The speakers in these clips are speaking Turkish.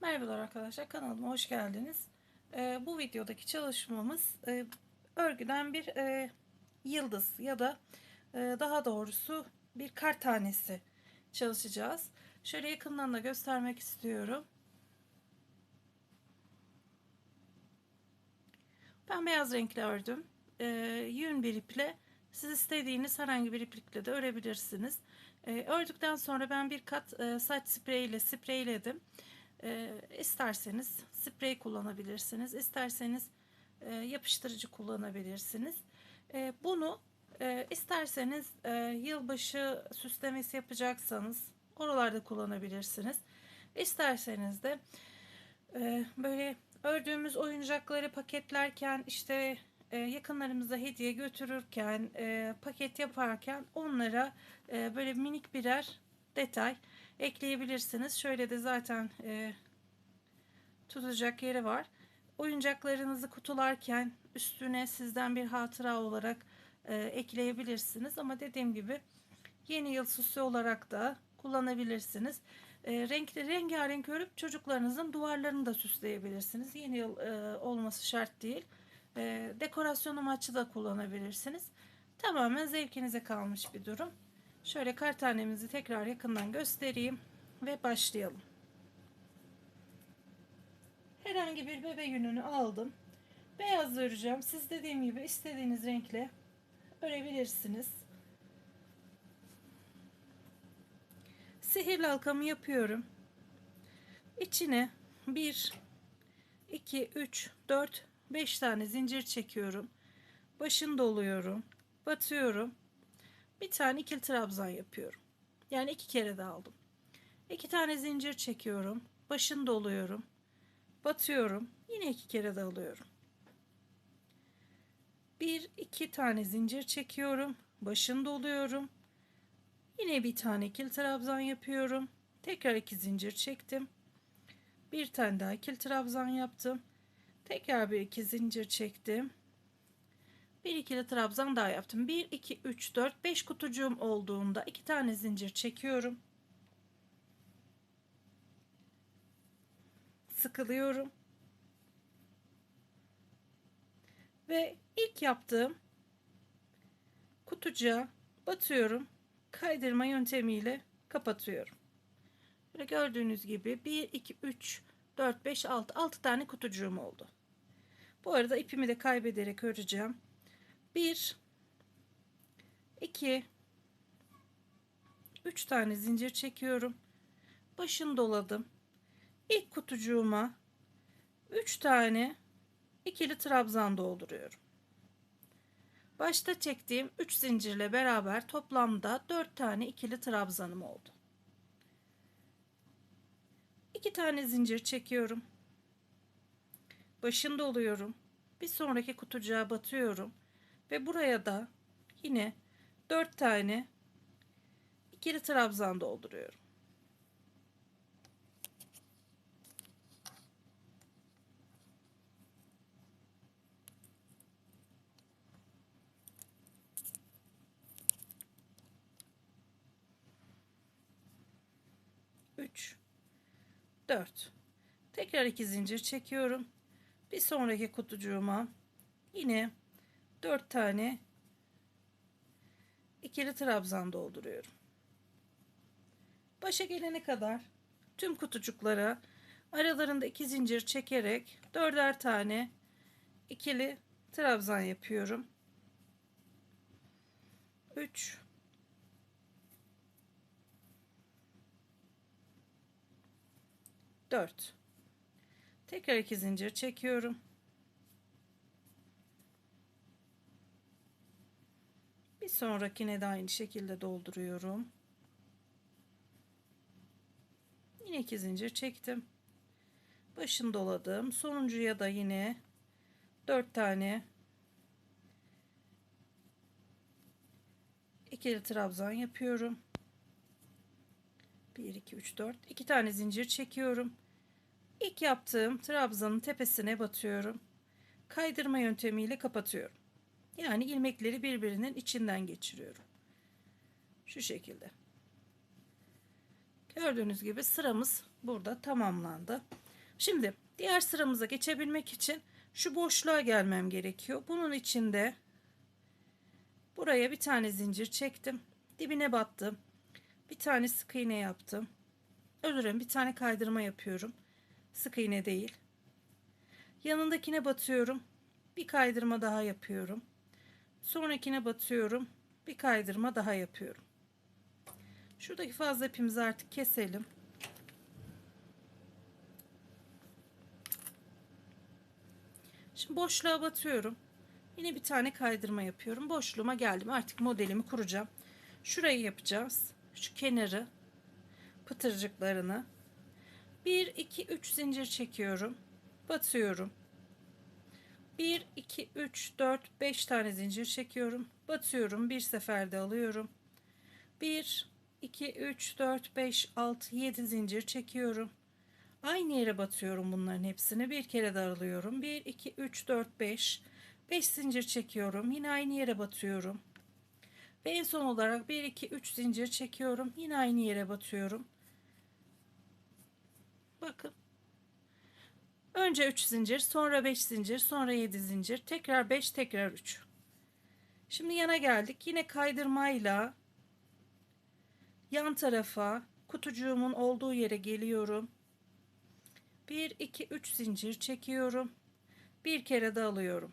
Merhabalar arkadaşlar kanalıma hoş geldiniz. Ee, bu videodaki çalışmamız e, örgüden bir e, yıldız ya da e, daha doğrusu bir kar tanesi çalışacağız. Şöyle yakından da göstermek istiyorum. Ben beyaz renkle ördüm. E, yün bir iple siz istediğiniz herhangi bir iplikle de örebilirsiniz. E, ördükten sonra ben bir kat e, saç spreyiyle spreyledim. E, isterseniz sprey kullanabilirsiniz. isterseniz e, yapıştırıcı kullanabilirsiniz. E, bunu e, isterseniz e, yılbaşı süslemesi yapacaksanız oralarda kullanabilirsiniz. İsterseniz de e, böyle ördüğümüz oyuncakları paketlerken işte e, yakınlarımıza hediye götürürken e, paket yaparken onlara e, böyle minik birer detay ekleyebilirsiniz. Şöyle de zaten e, tutacak yeri var. Oyuncaklarınızı kutularken üstüne sizden bir hatıra olarak e, ekleyebilirsiniz. Ama dediğim gibi yeni yıl süsü olarak da kullanabilirsiniz. E, renkli rengarenk örüp çocuklarınızın duvarlarını da süsleyebilirsiniz. Yeni yıl e, olması şart değil. E, dekorasyon amaçlı da kullanabilirsiniz. Tamamen zevkinize kalmış bir durum. Şöyle kar tanemizi tekrar yakından göstereyim ve başlayalım. Herhangi bir bebe yününü aldım. Beyaz öreceğim. Siz dediğim gibi istediğiniz renkle örebilirsiniz. Sihirli halkamı yapıyorum. İçine 1 2 3 4 5 tane zincir çekiyorum. Başını doluyorum. Batıyorum. Bir tane ikili trabzan yapıyorum. Yani iki kere de aldım. İki tane zincir çekiyorum. Başını doluyorum. Batıyorum. Yine iki kere de alıyorum. Bir iki tane zincir çekiyorum. Başını doluyorum. Yine bir tane ikili trabzan yapıyorum. Tekrar iki zincir çektim. Bir tane daha ikili trabzan yaptım. Tekrar bir iki zincir çektim. Bir ikili trabzan daha yaptım. 1 2 3 4 5 kutucuğum olduğunda iki tane zincir çekiyorum. Sıkılıyorum. Ve ilk yaptığım kutucuğa batıyorum. Kaydırma yöntemiyle kapatıyorum. Böyle gördüğünüz gibi 1 2 3 4 5 6 6 tane kutucuğum oldu. Bu arada ipimi de kaybederek öreceğim. 1 2 3 tane zincir çekiyorum. Başını doladım. İlk kutucuğuma 3 tane ikili trabzan dolduruyorum. Başta çektiğim 3 zincirle beraber toplamda 4 tane ikili trabzanım oldu. 2 tane zincir çekiyorum. Başını doluyorum. Bir sonraki kutucuğa batıyorum ve buraya da yine 4 tane ikili trabzan dolduruyorum. Üç, dört. Tekrar iki zincir çekiyorum. Bir sonraki kutucuğuma yine 4 tane ikili trabzan dolduruyorum. Başa gelene kadar tüm kutucuklara aralarında iki zincir çekerek dörder tane ikili trabzan yapıyorum. 3 4 Tekrar iki zincir çekiyorum. Bir sonrakine de aynı şekilde dolduruyorum. Yine iki zincir çektim. Başını doladım. Sonuncuya da yine 4 tane ikili trabzan yapıyorum. 1 2 3 4 2 tane zincir çekiyorum. İlk yaptığım trabzanın tepesine batıyorum. Kaydırma yöntemiyle kapatıyorum. Yani ilmekleri birbirinin içinden geçiriyorum. Şu şekilde. Gördüğünüz gibi sıramız burada tamamlandı. Şimdi diğer sıramıza geçebilmek için şu boşluğa gelmem gerekiyor. Bunun içinde buraya bir tane zincir çektim. Dibine battım. Bir tane sık iğne yaptım. Özür dilerim bir tane kaydırma yapıyorum. Sık iğne değil. Yanındakine batıyorum. Bir kaydırma daha yapıyorum. Sonrakine batıyorum. Bir kaydırma daha yapıyorum. Şuradaki fazla ipimizi artık keselim. Şimdi boşluğa batıyorum. Yine bir tane kaydırma yapıyorum. Boşluğuma geldim. Artık modelimi kuracağım. Şurayı yapacağız. Şu kenarı pıtırcıklarını 1 2 3 zincir çekiyorum. Batıyorum. 1 2 3 4 5 tane zincir çekiyorum. Batıyorum. Bir seferde alıyorum. 1 2 3 4 5 6 7 zincir çekiyorum. Aynı yere batıyorum bunların hepsini. Bir kere daralıyorum. 1 2 3 4 5 5 zincir çekiyorum. Yine aynı yere batıyorum. Ve en son olarak 1 2 3 zincir çekiyorum. Yine aynı yere batıyorum. Bakın. Önce 3 zincir, sonra 5 zincir, sonra 7 zincir, tekrar 5, tekrar 3. Şimdi yana geldik. Yine kaydırmayla yan tarafa kutucuğumun olduğu yere geliyorum. 1 2 3 zincir çekiyorum. Bir kere de alıyorum.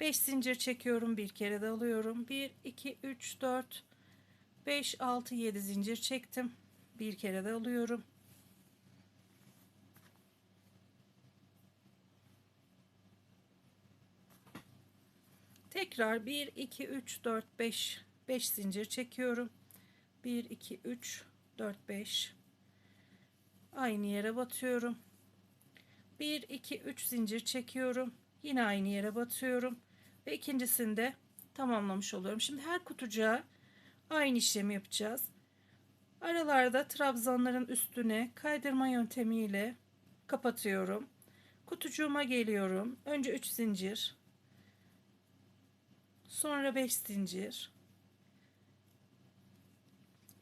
5 zincir çekiyorum, bir kere de alıyorum. 1 2 3 4 5 6 7 zincir çektim. Bir kere de alıyorum. Tekrar 1 2 3 4 5 5 zincir çekiyorum. 1 2 3 4 5 aynı yere batıyorum. 1 2 3 zincir çekiyorum. Yine aynı yere batıyorum ve ikincisinde tamamlamış oluyorum. Şimdi her kutucuğa aynı işlemi yapacağız. Aralarda trabzanların üstüne kaydırma yöntemiyle kapatıyorum. Kutucuğuma geliyorum. Önce 3 zincir. Sonra 5 zincir.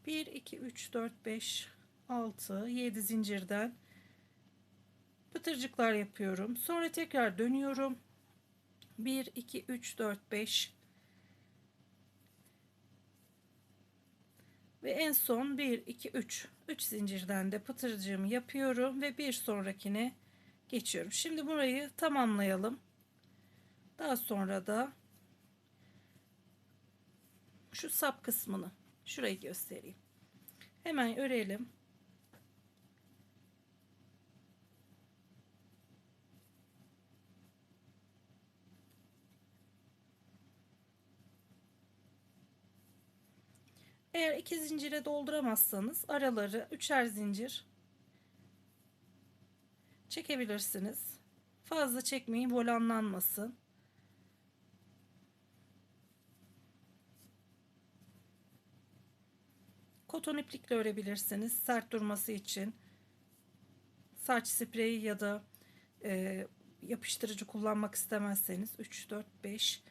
1 2 3 4 5 6 7 zincirden pıtırcıklar yapıyorum. Sonra tekrar dönüyorum. 1 2 3 4 5 ve en son 1 2 3 3 zincirden de pıtırcığımı yapıyorum ve bir sonrakine geçiyorum. Şimdi burayı tamamlayalım. Daha sonra da şu sap kısmını şurayı göstereyim. Hemen örelim. Eğer iki zincire dolduramazsanız araları üçer zincir çekebilirsiniz. Fazla çekmeyin volanlanmasın. Koton iplikle örebilirsiniz sert durması için. Saç spreyi ya da e, yapıştırıcı kullanmak istemezseniz 3 4 5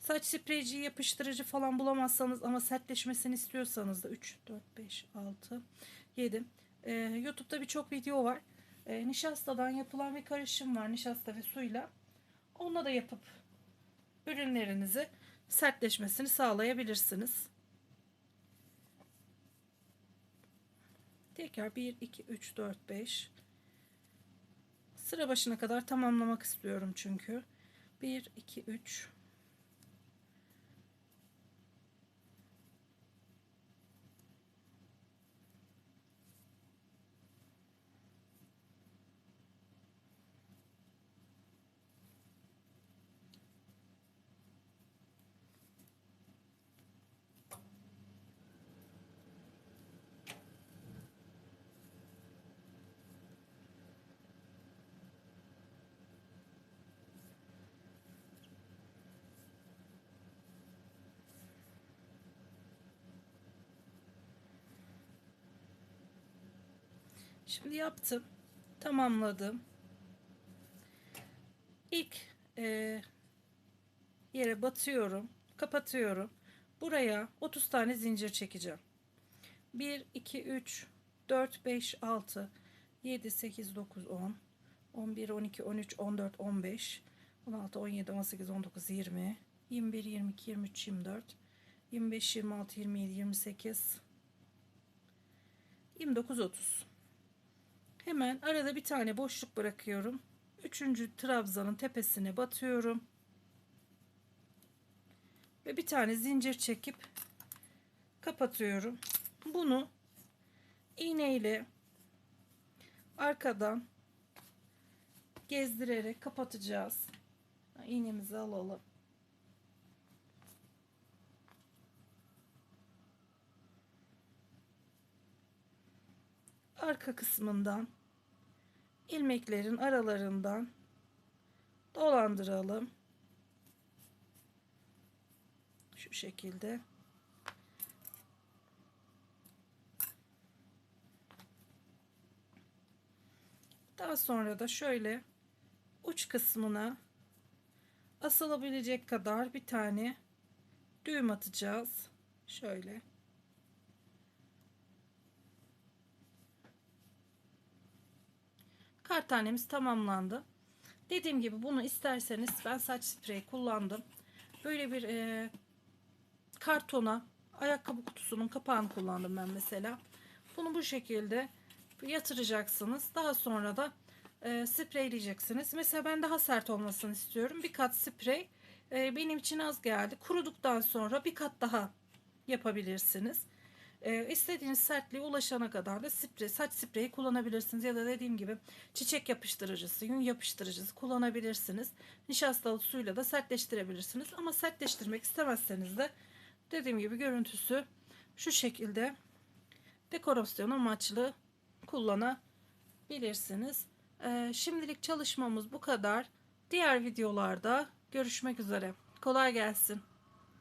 Saç spreyci, yapıştırıcı falan bulamazsanız ama sertleşmesini istiyorsanız da 3, 4, 5, 6, 7. Ee, YouTube'da birçok video var. Ee, nişastadan yapılan bir karışım var. Nişasta ve suyla. Onunla da yapıp ürünlerinizi sertleşmesini sağlayabilirsiniz. Tekrar 1, 2, 3, 4, 5. Sıra başına kadar tamamlamak istiyorum çünkü. 1, 2, 3, Şimdi yaptım. Tamamladım. İlk e, yere batıyorum. Kapatıyorum. Buraya 30 tane zincir çekeceğim. 1, 2, 3, 4, 5, 6, 7, 8, 9, 10, 11, 12, 13, 14, 15, 16, 17, 18, 19, 20, 21, 22, 23, 24, 25, 26, 27, 28, 29, 30. Hemen arada bir tane boşluk bırakıyorum. Üçüncü trabzanın tepesine batıyorum. Ve bir tane zincir çekip kapatıyorum. Bunu iğneyle arkadan gezdirerek kapatacağız. İğnemizi alalım. Arka kısmından ilmeklerin aralarından dolandıralım. Şu şekilde. Daha sonra da şöyle uç kısmına asılabilecek kadar bir tane düğüm atacağız. Şöyle. Kar tanemiz tamamlandı. Dediğim gibi bunu isterseniz ben saç spreyi kullandım. Böyle bir e, kartona ayakkabı kutusunun kapağını kullandım ben mesela. Bunu bu şekilde yatıracaksınız. Daha sonra da e, spreyleyeceksiniz. Mesela ben daha sert olmasını istiyorum. Bir kat sprey e, benim için az geldi. Kuruduktan sonra bir kat daha yapabilirsiniz. E, istediğiniz sertliğe ulaşana kadar da sprey, saç spreyi kullanabilirsiniz. Ya da dediğim gibi çiçek yapıştırıcısı, yün yapıştırıcısı kullanabilirsiniz. Nişastalı suyla da sertleştirebilirsiniz. Ama sertleştirmek istemezseniz de dediğim gibi görüntüsü şu şekilde dekorasyon amaçlı kullanabilirsiniz. Ee, şimdilik çalışmamız bu kadar. Diğer videolarda görüşmek üzere. Kolay gelsin.